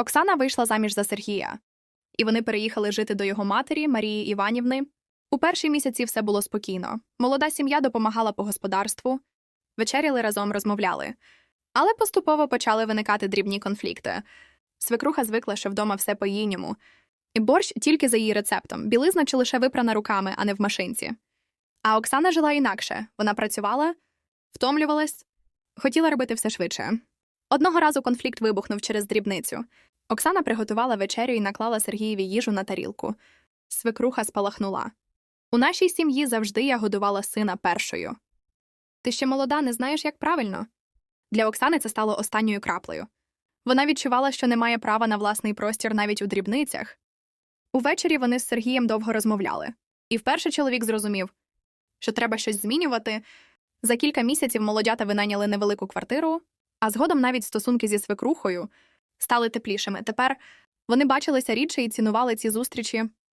Оксана вийшла заміж за Сергія, і вони переїхали жити до його матері Марії Іванівни. У перші місяці все було спокійно. Молода сім'я допомагала по господарству, вечеряли разом розмовляли. Але поступово почали виникати дрібні конфлікти. Свекруха звикла, що вдома все по-їньому. І борщ тільки за її рецептом, білизна чи лише випрана руками, а не в машинці. А Оксана жила інакше. Вона працювала, втомлювалась, хотіла робити все швидше. Одного разу конфлікт вибухнув через дрібницю. Оксана приготувала вечерю і наклала Сергієві їжу на тарілку. Свекруха спалахнула. У нашій сім'ї завжди я годувала сина першою. Ти ще молода, не знаєш, як правильно. Для Оксани це стало останньою краплею. Вона відчувала, що не має права на власний простір навіть у дрібницях. Увечері вони з Сергієм довго розмовляли, і вперше чоловік зрозумів, що треба щось змінювати. За кілька місяців молодята винайняли невелику квартиру, а згодом навіть стосунки зі свекрухою стали теплішими. Тепер вони бачилися рідше і цінували ці зустрічі